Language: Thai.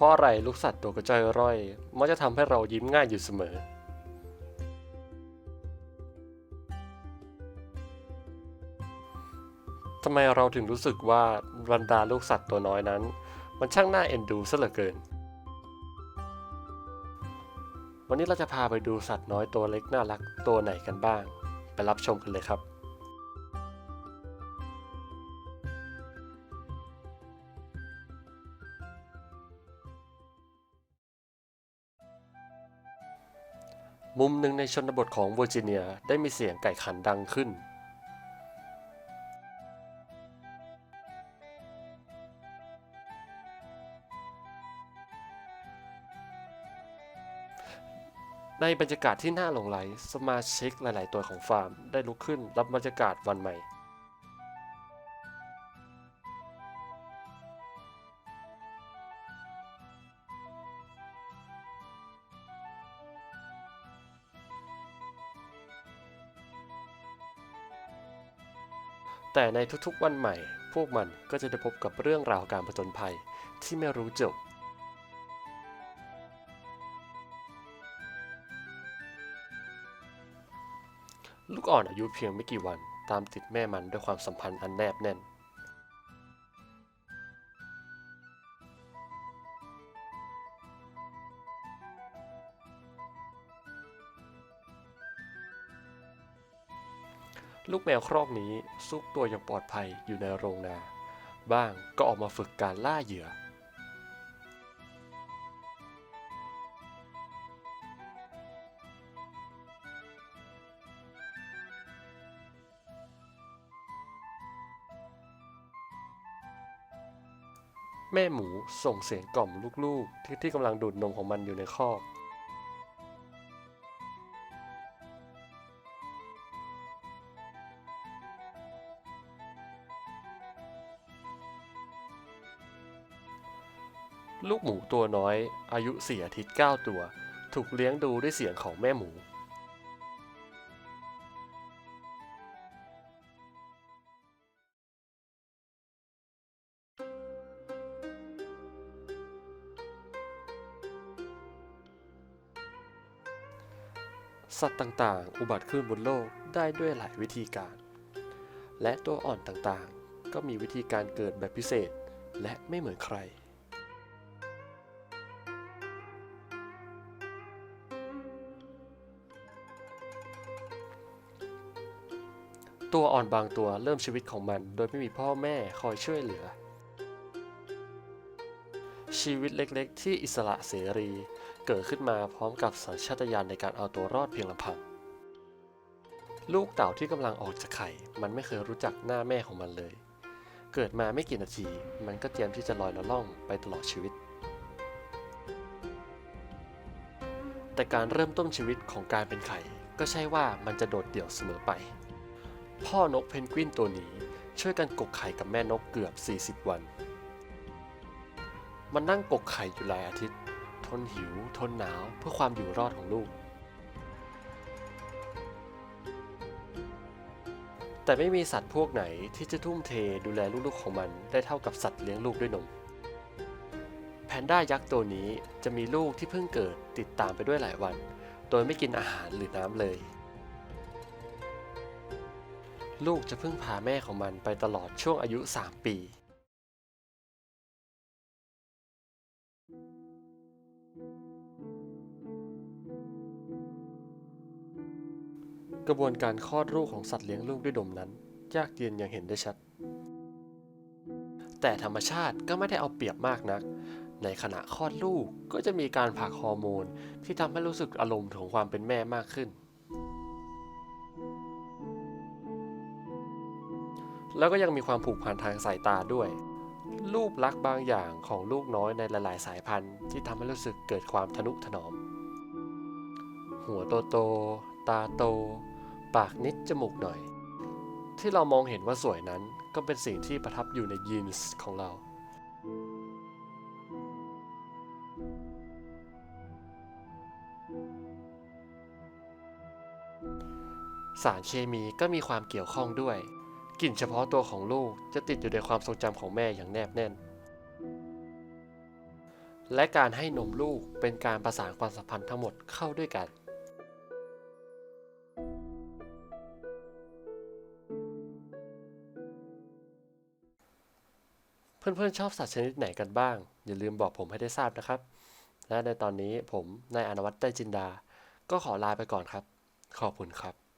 ราะอะไรลูกสัตว์ตัวกระจอยร่อย มักจะทำให้เรายิ้มง่ายอยู่เสมอ ทำไมเราถึงรู้สึกว่าบรรดาลูกสัตว์ตัวน้อยนั้น มันช่างน่าเอ็นดูซะเหลือเกิน วันนี้เราจะพาไปดูสัตว์น้อยตัวเล็กน่ารักตัวไหนกันบ้าง ไปรับชมกันเลยครับ มุมหนึ่งในชนบทของเวอร์จิเนียได้มีเสียงไก่ขันดังขึ้น ในบรรยากาศที่น่าหลงไหล สมาชิกหลาย ๆ ตัวของฟาร์มได้ลุกขึ้นรับบรรยากาศวันใหม่ แต่ในทุกๆวันใหม่ พวกมันก็จะได้พบกับเรื่องราวการผจญภัยที่ไม่รู้จบลูกอ่อนอายุเพียงไม่กี่วัน ตามติดแม่มันด้วยความสัมพันธ์อันแนบแน่น ลูกแมวครอกนี้ซุกตัวอย่างปลอดภัยอยู่ในโรงนา บ้างก็ออกมาฝึกการล่าเหยื่อ แม่หมูส่งเสียงกล่อมลูกๆ ที่ที่กำลังดูดนมของมันอยู่ในคอก ลูกหมูตัวน้อย อายุสี่อาทิตย์ 9 ตัว ถูกเลี้ยงดูด้วยเสียงของแม่หมู สัตว์ต่างๆ อุบัติขึ้นบนโลกได้ด้วยหลายวิธีการ และตัวอ่อนต่างๆ ก็มีวิธีการเกิดแบบพิเศษ และไม่เหมือนใคร ตัวอ่อนบางตัวเริ่มชีวิตของมัน โดยไม่มีพ่อแม่คอยช่วยเหลือ ชีวิตเล็กๆ ที่อิสระเสรี เกิดขึ้นมาพร้อมกับสัญชาตญาณในการเอาตัวรอดเพียงลำพัง ลูกเต่าที่กำลังออกจากไข่ มันไม่เคยรู้จักหน้าแม่ของมันเลย เกิดมาไม่กี่นาที มันก็เตรียมที่จะลอยละล่องไปตลอดชีวิตแต่การเริ่มต้นชีวิตของการเป็นไข่ก็ใช่ว่ามันจะโดดเดี่ยวเสมอไป พ่อนกเพนกวินตัวนี้ช่วยกันกกไข่กับแม่นกเกือบ 40 วัน มันนั่งกกไข่อยู่หลายอาทิตย์ ทนหิว ทนหนาวเพื่อความอยู่รอดของลูก แต่ไม่มีสัตว์พวกไหนที่จะทุ่มเทดูแลลูกๆของมันได้เท่ากับสัตว์เลี้ยงลูกด้วยนม แพนด้ายักษ์ตัวนี้จะมีลูกที่เพิ่งเกิดติดตามไปด้วยหลายวัน โดยไม่กินอาหารหรือน้ำเลย ลูกจะพึ่งพาแม่ของมันไปตลอดช่วงอายุ 3 ปี กระบวนการคลอดลูกของสัตว์เลี้ยงลูกด้วยนมนั้น ยากเย็นอย่างเห็นได้ชัด แต่ธรรมชาติก็ไม่ได้เอาเปรียบมากนัก ในขณะคลอดลูกก็จะมีการผลักฮอร์โมนที่ทำให้รู้สึกอารมณ์ของความเป็นแม่มากขึ้น แล้วก็ยังมีความผูกพันทางสายตาด้วย รูปลักษณ์บางอย่างของลูกน้อยในหลาย ๆ สายพันธุ์ที่ทำให้รู้สึกเกิดความทนุถนอม หัวโตโตๆตาโต ปากนิดจมูกหน่อย ที่เรามองเห็นว่าสวยนั้นก็เป็นสิ่งที่ประทับอยู่ในยีนส์ของเราสารเคมีก็มีความเกี่ยวข้องด้วย กลิ่นเฉพาะตัวของลูกจะติดอยู่ในความทรงจำของแม่อย่างแนบแน่น และการให้นมลูกเป็นการประสานความสัมพันธ์ทั้งหมดเข้าด้วยกัน เพื่อนๆชอบสัตว์ชนิดไหนกันบ้าง อย่าลืมบอกผมให้ได้ทราบนะครับ และในตอนนี้ผมนายอนวัตรไตรจินดา ก็ขอลาไปก่อนครับ ขอบคุณครับ